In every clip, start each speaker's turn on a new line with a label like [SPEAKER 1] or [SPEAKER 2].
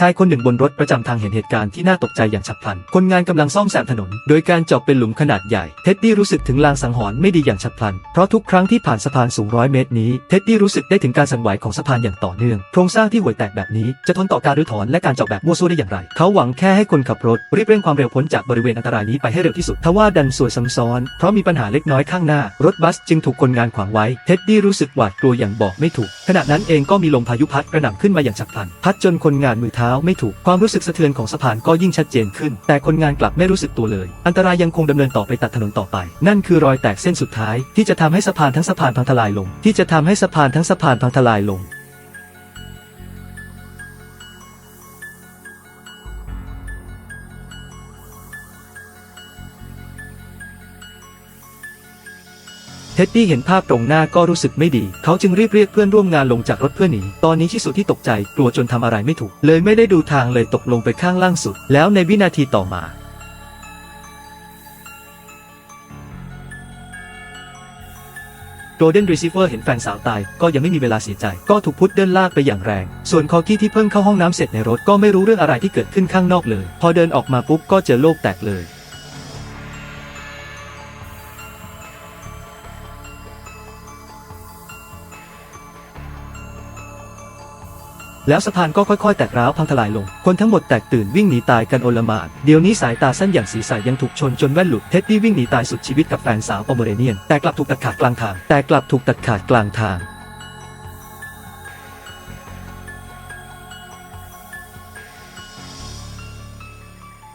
[SPEAKER 1] ชายคนหนึ่งบนรถประจำทางเห็นเหตุการณ์ที่น่าตกใจอย่างฉับพลัน คนงานกำลังซ่อมแซมถนน โดยการเจาะเป็นหลุมขนาดใหญ่ เท็ดดี้รู้สึกถึงลางสังหรณ์ไม่ดีอย่างฉับพลัน เพราะทุกครั้งที่ผ่านสะพานสูงร้อยเมตรนี้ เท็ดดี้รู้สึกได้ถึงการสั่นไหวของสะพานอย่างต่อเนื่อง โครงสร้างที่ห่วยแตกแบบนี้จะทนต่อการรื้อถอนและการเจาะแบบมั่วซั่วได้อย่างไร เขาหวังแค่ให้คนขับรถรีบเร่งความเร็วพ้นจากบริเวณอันตรายนี้ไปให้เร็วที่สุด ทว่าดันสวยซ้ำซ้อน เพราะมีปัญหาเล็กน้อยข้างหน้า รถบัสจึงถูกคนงานขวางไว้ เท็ดดี้รู้สึกหวาดกลัวอย่างบอกไม่ถูก ขณะนั้นเองก็มีลมพายุพัดกระหน่ำขึ้นมาอย่างฉับพลัน พัดจนคนงานมือเท้าไม่ถูก ความรู้สึกสะเทือนของสะพานก็ยิ่งชัดเจนขึ้น แต่คนงานกลับไม่รู้สึกตัวเลย อันตรายยังคงดำเนินต่อไปตัดถนนต่อไป นั่นคือรอยแตกเส้นสุดท้าย ที่จะทำให้สะพานทั้งสะพานพังทลายลง ที่จะทำให้สะพานทั้งสะพานพังทลายลง เท็ดดี้เห็นภาพตรงหน้าก็รู้สึกไม่ดี เขาจึงรีบเรียกเพื่อนร่วมงานลงจากรถเพื่อหนี ตอนนี้ชิสุที่ตกใจกลัวจนทำอะไรไม่ถูก เลยไม่ได้ดูทางเลยตกลงไปข้างล่างสุด แล้วในวินาทีต่อมาโกลเด้นรีซิเวอร์เห็นแฟนสาวตาย ก็ยังไม่มีเวลาเสียใจ ก็ถูกพุดเดิลลากไปอย่างแรง ส่วนคอกี้ที่เพิ่งเข้าห้องน้ำเสร็จในรถก็ไม่รู้เรื่องอะไรที่เกิดขึ้นข้างนอกเลย พอเดินออกมาปุ๊บก็เจอโลกแตกเลย แล้วสะพานก็ค่อยๆ แตกร้าวพังทลายลง คนทั้งหมดแตกตื่นวิ่งหนีตายกันโอลมานเดี๋ยวนี้สายตาสั้นอย่างศีรษะยังถูกชนจนแว่นหลุด เท็ดดี้วิ่งหนีตายสุดชีวิตกับแฟนสาวปอมเมเรเนียน แต่กลับถูกตัดขาดกลางทาง แต่กลับถูกตัดขาดกลางทาง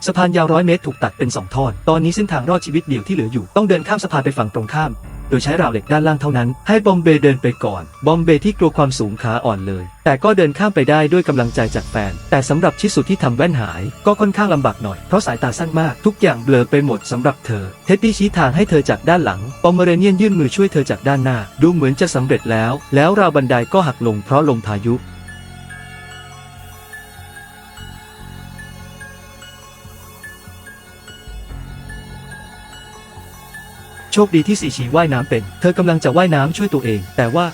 [SPEAKER 1] สะพานยาวร้อยเมตรถูกตัดเป็นสองท่อน ตอนนี้เส้นทางรอดชีวิตเดียวที่เหลืออยู่ ต้องเดินข้ามสะพานไปฝั่งตรงข้าม โดยใช้ราวเหล็กด้านล่างเท่านั้น ให้บอมเบย์เดินไปก่อน บอมเบย์ที่กลัวความสูงขาอ่อนเลย แต่ก็เดินข้ามไปได้ด้วยกำลังใจจากแฟน แต่สำหรับชิสุที่ทำแว่นหาย ก็ค่อนข้างลำบากหน่อย เพราะสายตาสั้นมาก ทุกอย่างเบลอไปหมดสำหรับเธอ เท็ดดี้ชี้ทางให้เธอจากด้านหลัง ปอมเมเรเนียนยื่นมือช่วยเธอจากด้านหน้า ดูเหมือนจะสำเร็จแล้ว แล้วราวบันไดก็หักลงเพราะลมพายุ โชคดีที่สีชีว่ายน้ำเป็น เธอกำลังจะว่ายน้ำช่วยตัวเอง แต่ว่า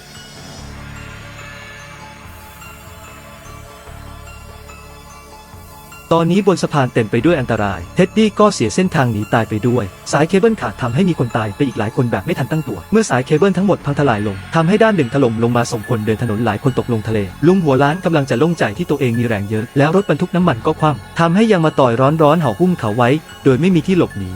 [SPEAKER 1] ตอนนี้บนสะพานเต็มไปด้วยอันตราย เท็ดดี้ก็เสียเส้นทางหนีตายไปด้วย สายเคเบิลขาดทำให้มีคนตายไปอีกหลายคนแบบไม่ทันตั้งตัว เมื่อสายเคเบิลทั้งหมดพังทลายลงทำให้ด้านหนึ่งถล่มลงมาส่งคนเดินถนนหลายคนตกลงทะเล ลุงหัวล้านกำลังจะโล่งใจที่ตัวเองมีแรงเยอะ แล้วรถบรรทุกน้ำมันก็คว่ำทำให้ยังมาต่อยร้อนร้อนๆเห่าหุ้มเขาไว้ โดยไม่มีที่หลบหนี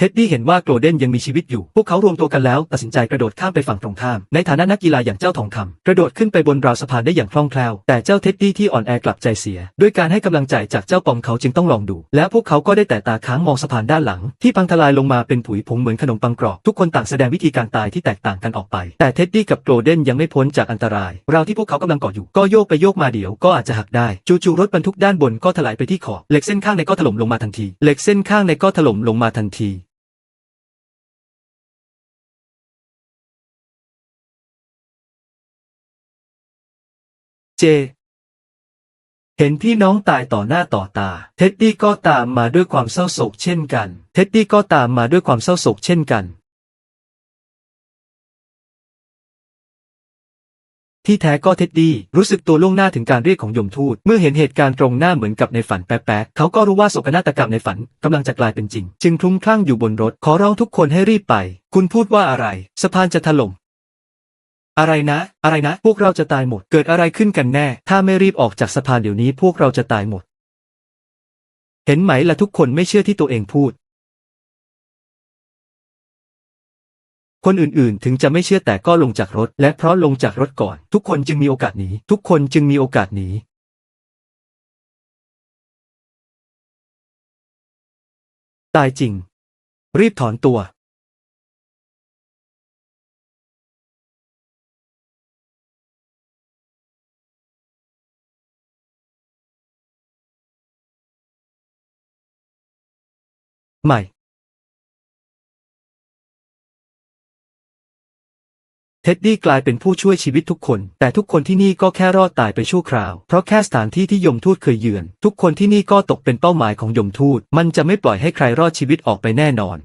[SPEAKER 1] เท็ดดี้เห็นว่าโกลเด้นยังมีชีวิตอยู่ พวกเขารวมตัวกันแล้วตัดสินใจกระโดดข้ามไปฝั่งตรงข้าม ในฐานะนักกีฬาอย่างเจ้าทองคำกระโดดขึ้นไปบนราวสะพานได้อย่างคล่องแคล่ว แต่เจ้าเท็ดดี้ที่อ่อนแอกลับใจเสีย ด้วยการให้กำลังใจจากเจ้าปอมเขาจึงต้องลองดู และพวกเขาก็ได้แต่ตาค้างมองสะพานด้านหลัง ที่พังทลายลงมาเป็นผุยผงเหมือนขนมปังกรอบ ทุกคนต่างแสดงวิธีการตายที่แตกต่างกันออกไป แต่เท็ดดี้กับโกลเด้นยังไม่พ้นจากอันตราย ราวที่พวกเขากำลังเกาะอยู่ ก็โยกไปโยกมาเดี๋ยวก็อาจจะหักได้ จู่ๆรถบรรทุกด้านบนก็ถลายไปที่ขอบเหล็กเส้นข้างในก็ถล่มลงมาทันทีเหล็กเส้นข้างในก็ถล่มลงมาทันที เจ เห็นพี่น้องตายต่อหน้าต่อตา เท็ดดี้ก็ตามมาด้วยความเศร้าโศกเช่นกัน เท็ดดี้ก็ตามมาด้วยความเศร้าโศกเช่นกัน ที่แท้ก็เท็ดดี้รู้สึกตัวล่วงหน้าถึงการเรียกของยมทูต เมื่อเห็นเหตุการณ์ตรงหน้าเหมือนกับในฝันแป๊กๆเขาก็รู้ว่าโศกนาฏกรรมในฝันกำลังจะกลายเป็นจริง จึงคลุ้มคลั่งอยู่บนรถขอร้องทุกคนให้รีบไป คุณพูดว่าอะไร สะพานจะถล่ม อะไรนะ อะไรนะ พวกเราจะตายหมด เกิดอะไรขึ้นกันแน่ ถ้าไม่รีบออกจากสะพานเดี๋ยวนี้พวกเราจะตายหมด เห็นไหมล่ะทุกคนไม่เชื่อที่ตัวเองพูด คนอื่นๆ ถึงจะไม่เชื่อแต่ก็ลงจากรถ และเพราะลงจากรถก่อน ทุกคนจึงมีโอกาสหนี ทุกคนจึงมีโอกาสหนีตายจริง รีบถอนตัว ใหม่เท็ดดี้กลายเป็นผู้ช่วยชีวิตทุกคน แต่ทุกคนที่นี่ก็แค่รอดตายไปชั่วคราว เพราะแค่สถานที่ที่ยมทูตเคยเยือน ทุกคนที่นี่ก็ตกเป็นเป้าหมายของยมทูต มันจะไม่ปล่อยให้ใครรอดชีวิตออกไปแน่นอน